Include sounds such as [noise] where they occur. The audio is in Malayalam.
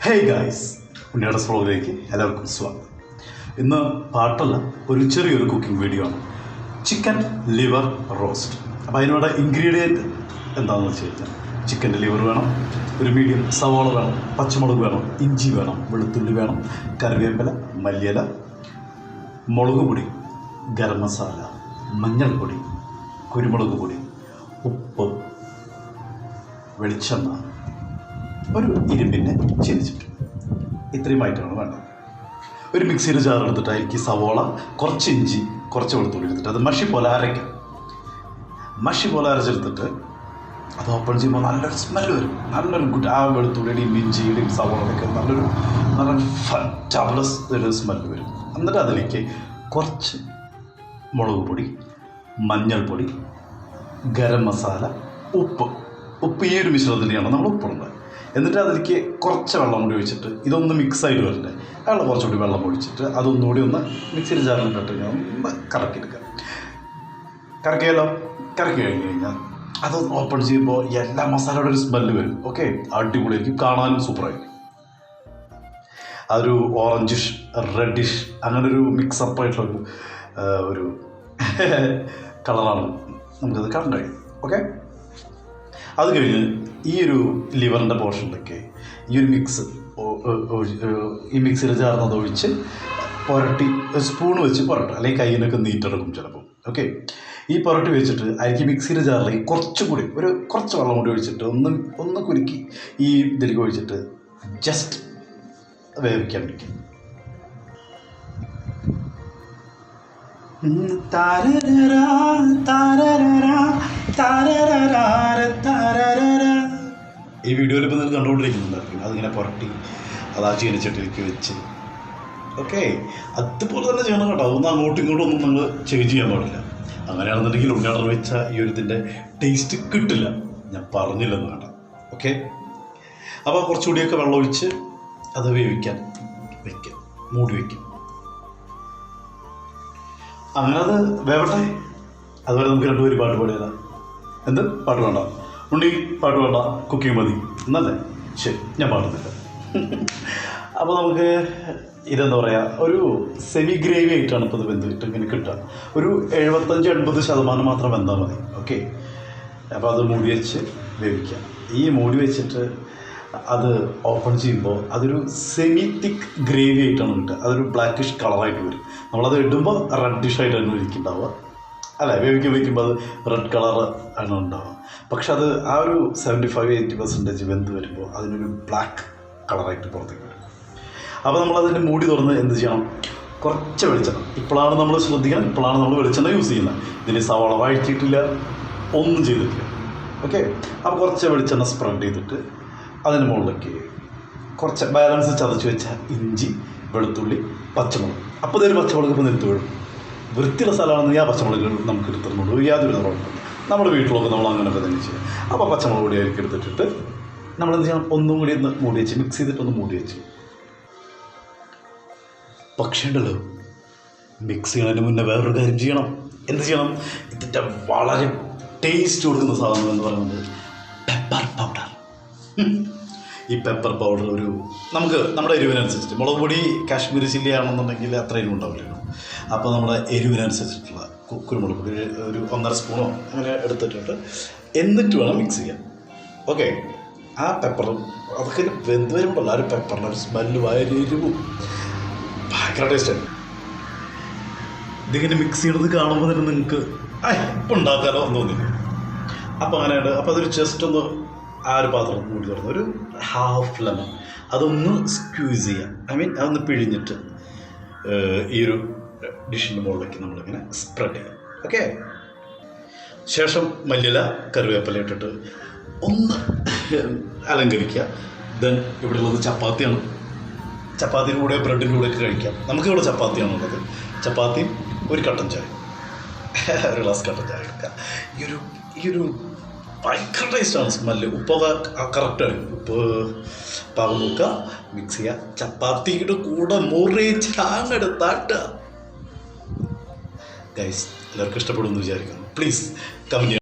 ഹേ ഗായ്സ് ഉണ്ണിയുടെ സ്ഫോളിലേക്ക് എല്ലാവർക്കും സ്വാഗതം. ഇന്ന് പാട്ടല്ല ഒരു ചെറിയൊരു കുക്കിംഗ് വീഡിയോ ആണ്. ചിക്കൻ ലിവർ റോസ്റ്റ് അപ്പോൾ അതിനോട് ഇൻഗ്രീഡിയന്റ് എന്താണെന്ന് വെച്ച് കഴിഞ്ഞാൽ ചിക്കന്റെ ലിവർ വേണം ഒരു മീഡിയം സവാള വേണം പച്ചമുളക് വേണം ഇഞ്ചി വേണം വെളുത്തുള്ളി വേണം കറിവേപ്പില മല്ലിയില മുളക് പൊടി ഗരം മസാല മഞ്ഞൾപ്പൊടി കുരുമുളക് പൊടി ഉപ്പ് വെളിച്ചെണ്ണ ഒരു ഇരുമ്പിന്റെ ചെരിച്ചിട്ട് ഇത്രയുമായിട്ടാണ് വേണ്ടത് ഒരു മിക്സിയിൽ ജാർ എടുത്തിട്ട് സവോള കുറച്ച് ഇഞ്ചി കുറച്ച് വെളുത്തുള്ളി എടുത്തിട്ട് അത് മഷി പോലെ അരയ്ക്ക്. മഷി പോലെ അരച്ചെടുത്തിട്ട് അത് ഓപ്പൺ ചെയ്യുമ്പോൾ നല്ലൊരു സ്മെൽ വരും. നല്ലൊരു ഗുഡ് ആ വെളുത്തുള്ളിയുടെയും ഇഞ്ചിയുടെയും സവോളയുടെയൊക്കെ നല്ലൊരു നല്ലൊരു ടബ്ലസ് ഒരു സ്മെൽ വരും. എന്നിട്ട് അതിലേക്ക് കുറച്ച് മുളക് പൊടി മഞ്ഞൾപ്പൊടി ഗരം മസാല ഉപ്പ്. ഉപ്പ് ഈ ഒരു മിശ്രിതത്തിന്റെയാണ് നമ്മൾ ഉപ്പിടുന്നത് എന്നിട്ട് അതിലേക്ക് കുറച്ച് വെള്ളം കൂടി ഒഴിച്ചിട്ട് ഇതൊന്ന് മിക്സ് ആയിട്ട് വരണ്ടേ അയാൾ കുറച്ചുകൂടി വെള്ളം ഒഴിച്ചിട്ട് അതൊന്നുകൂടി ഒന്ന് മിക്സിയിൽ ചേർന്നിട്ട് ഞാൻ ഒന്ന് കറക്കിയെടുക്കുക കറക്കിയാലോ? കറക്കി കഴിഞ്ഞ് കഴിഞ്ഞാൽ അത് ഓപ്പൺ ചെയ്യുമ്പോൾ എല്ലാ മസാലയുടെ ഒരു സ്മെല്ല് വരും. ഓക്കെ അടിപൊളിയായിരിക്കും. കാണാനും സൂപ്പറായിരിക്കും. അതൊരു ഓറഞ്ചിഷ് റെഡിഷ് അങ്ങനെ ഒരു മിക്സപ്പ് ആയിട്ടുള്ള ഒരു ഒരു [laughs] കളറാണ് നമുക്കത് കാണാൻ കഴിയും ഓക്കെ അത് കഴിഞ്ഞ് ഈ ഒരു ലിവറിന്റെ പോർഷനിലൊക്കെ ഈ ഒരു മിക്സ് ഈ മിക്സിയിൽ ചേർന്നത് ഒഴിച്ച് പുരട്ടി സ്പൂൺ വെച്ച് പുരട്ടും. അല്ലെങ്കിൽ കയ്യിനൊക്കെ നീറ്റെടുക്കും ചിലപ്പോൾ ഓക്കെ ഈ പുരട്ടി വെച്ചിട്ട് അതിലേക്ക് മിക്സിയിൽ ചേർലേക്ക് കുറച്ചുകൂടി ഒരു കുറച്ച് വെള്ളം കൂടി ഒഴിച്ചിട്ട് ഒന്ന് ഒന്ന് കുലുക്കി ഈ ഇതിലേക്ക് ഒഴിച്ചിട്ട് ജസ്റ്റ് വേവിക്കാൻ വയ്ക്കും താരരാ താരരാ. ഈ വീഡിയോയിൽ ഇപ്പോൾ നിങ്ങൾ കണ്ടുകൊണ്ടിരിക്കുന്നുണ്ടായിരിക്കും അതിങ്ങനെ പുരട്ടി അത് ആ ചീനച്ചട്ടിലേക്ക് വെച്ച്. ഓക്കെ അതുപോലെ തന്നെ ചെയ്യണം കേട്ടോ. അതൊന്നും അങ്ങോട്ടും ഇങ്ങോട്ടും ഒന്നും നമ്മൾ ചേഞ്ച് ചെയ്യാൻ പാടില്ല. അങ്ങനെയാണെന്നുണ്ടെങ്കിൽ ഉണ്ണാടർ വെച്ച ഈ ഒരു ഇതിന്റെ ടേസ്റ്റ് കിട്ടില്ല. ഞാൻ പറഞ്ഞില്ലെന്ന് വേണ്ട ഓക്കെ അപ്പോൾ കുറച്ചുകൂടിയൊക്കെ വെള്ളം ഒഴിച്ച് അത് വേവിക്കാൻ വയ്ക്കാം മൂടി വയ്ക്കാം അങ്ങനെ അത് വേവട്ടെ. അതുപോലെ നമുക്ക് രണ്ടുപേര് പാട്ട് പാടിയാലോ എന്ത്? പാട്ട് വേണ്ട. ഉണ്ണി പാട്ട് വേണ്ട. കുക്കിംഗ് മതി. എന്നല്ലേ ശരി ഞാൻ പാടുന്നില്ല. അപ്പോൾ നമുക്ക് ഇതെന്താ പറയുക ഒരു സെമി ഗ്രേവി ആയിട്ടാണ് ഇപ്പോൾ ഇത് വെന്തിട്ട് ഇങ്ങനെ കിട്ടുക. ഒരു എഴുപത്തഞ്ച് എൺപത് ശതമാനം മാത്രം വെന്താൽ മതി. ഓക്കെ? അപ്പോൾ അത് മൂടി വെച്ച് വേവിക്കാം ഈ മൂടി വെച്ചിട്ട് അത് ഓപ്പൺ ചെയ്യുമ്പോൾ അതൊരു സെമി തിക്ക് ഗ്രേവി ആയിട്ടാണ് കിട്ടുക. അതൊരു ബ്ലാക്കിഷ് കളറായിട്ട് വരും. നമ്മളത് ഇടുമ്പോൾ റെഡിഷ് ആയിട്ടാണ് ഇരിക്കുന്നുണ്ടാവുക. അല്ല വേവിക്കാൻ വയ്ക്കുമ്പോൾ അത് റെഡ് കളർ ആണ് ഉണ്ടാവുക പക്ഷെ അത് ആ ഒരു സെവന്റി ഫൈവ് എയ്റ്റി പെർസെന്റേജ് വെന്ത് വരുമ്പോൾ അതിനൊരു ബ്ലാക്ക് കളറായിട്ട് പുറത്തേക്ക് വരും. അപ്പോൾ നമ്മൾ അതിന്റെ മൂടി തുറന്ന് എന്ത് ചെയ്യണം? കുറച്ച് വെളിച്ചെണ്ണ. ഇപ്പോഴാണ് നമ്മൾ ശ്രദ്ധിക്കണം ഇപ്പോഴാണ് നമ്മൾ വെളിച്ചെണ്ണ യൂസ് ചെയ്യുന്നത്. ഇതിന് സവാള വഴറ്റിയിട്ടില്ല ഒന്നും ചെയ്തിട്ടില്ല. ഓക്കെ അപ്പോൾ കുറച്ച് വെളിച്ചെണ്ണ സ്പ്രെഡ് ചെയ്തിട്ട് അതിന് മുകളിലേക്ക് കുറച്ച് ബാലൻസ് ചതച്ച് വെച്ച ഇഞ്ചി വെളുത്തുള്ളി പച്ചമുളക്. അപ്പോൾ ഇതൊരു പച്ചമുളക് ഇപ്പോൾ നിരത്ത് വീഴും. വൃത്തിയുള്ള സ്ഥലമാണെന്ന് ആ പച്ചമുളക് നമുക്ക് എടുത്തിരുന്നുള്ളൂ യാതൊരു കുഴപ്പമില്ല. നമ്മുടെ വീട്ടിലൊക്കെ നമ്മൾ അങ്ങനെയൊക്കെ തന്നെ ചെയ്യും അപ്പോൾ പച്ചമുളക് കൂടി അതിലേക്ക് എടുത്തിട്ടിട്ട് നമ്മൾ എന്ത് ചെയ്യണം? ഒന്നും കൂടി ഒന്ന് മൂടി വെച്ച് മിക്സ് ചെയ്തിട്ടൊന്ന് മൂടി വെച്ച്. പക്ഷേ ഉണ്ടല്ലോ മിക്സ് ചെയ്യുന്നതിന് മുന്നേ വേറൊരു കാര്യം ചെയ്യണം. എന്ത് ചെയ്യണം? ഇതിന്റെ വളരെ ടേസ്റ്റ് കൊടുക്കുന്ന സാധനം എന്ന് പറയുന്നത് പെപ്പർ പൗഡർ ഈ പെപ്പർ പൗഡർ ഒരു നമുക്ക് നമ്മുടെ എരിവിനനുസരിച്ചിട്ട് മുളക് പൊടി കാശ്മീരി ചില്ലി ആണെന്നുണ്ടെങ്കിൽ അത്ര എരിവ് അപ്പോൾ നമ്മുടെ എരിവിനനുസരിച്ചിട്ടുള്ള കുരുമുളക് പൊടി ഒരു- ഒന്നര സ്പൂണോ അങ്ങനെ എടുത്തിട്ടിട്ട് എന്നിട്ട് വേണം മിക്സ് ചെയ്യാൻ. ഓക്കെ ആ പെപ്പർ അതൊക്കെ വെന്ത് വരുമ്പോൾ ആ ഒരു പെപ്പറിന്റെ ഒരു സ്മെല്ല് ഭയങ്കര എരിവും ഭയങ്കര ടേസ്റ്റാണ് ഇതിങ്ങനെ മിക്സ് ചെയ്യണത് കാണുമ്പോൾ തന്നെ നിങ്ങൾക്ക് ഇപ്പം ഉണ്ടാക്കാലോ എന്ന് തോന്നില്ല അപ്പോൾ അങ്ങനെയുണ്ട് അപ്പോൾ അതൊരു ജസ്റ്റ് ഒന്ന് ആ ഒരു പാത്രം കൂടി തുറന്ന്. ഒരു ഹാഫ് ലെമൺ അതൊന്ന് സ്ക്യൂസ് ചെയ്യാം. ഐ മീൻ അതൊന്ന് പിഴിഞ്ഞിട്ട് ഈ ഒരു ഡിഷിന്റെ മുകളിലേക്ക് നമ്മളിങ്ങനെ സ്പ്രെഡ് ചെയ്യാം. ഓക്കെ ശേഷം മല്ലില കറിവേപ്പില ഇട്ടിട്ട് ഒന്ന് അലങ്കരിക്കുക. ദെൻ ഇവിടെ ഉള്ളത് ചപ്പാത്തിയാണ്. ചപ്പാത്തിയുടെ കൂടെ ബ്രെഡിന്റെ കൂടെ ഒക്കെ കഴിക്കാം. നമുക്കിവിടെ ചപ്പാത്തിയാണുള്ളത് ചപ്പാത്തിയും ഒരു കട്ടൻ ചായ [laughs] ഒരു ഗ്ലാസ് കട്ടൻ ചായ എടുക്കുക ഈ ഒരു ഈ ഒരു ഭയങ്കര ടേസ്റ്റാണ് സ്മെല്ല് ഉപ്പൊക്കെ കറക്റ്റാണ് ഉപ്പ് പാകം നോക്കുക മിക്സ് ചെയ്യുക ചപ്പാത്തിയുടെ കൂടെ മുറിച്ച് അങ്ങെടുത്താട്ടുക ഗൈസ് എല്ലാവർക്കും ഇഷ്ടപ്പെടുമെന്ന് വിചാരിക്കുന്നു. Please comment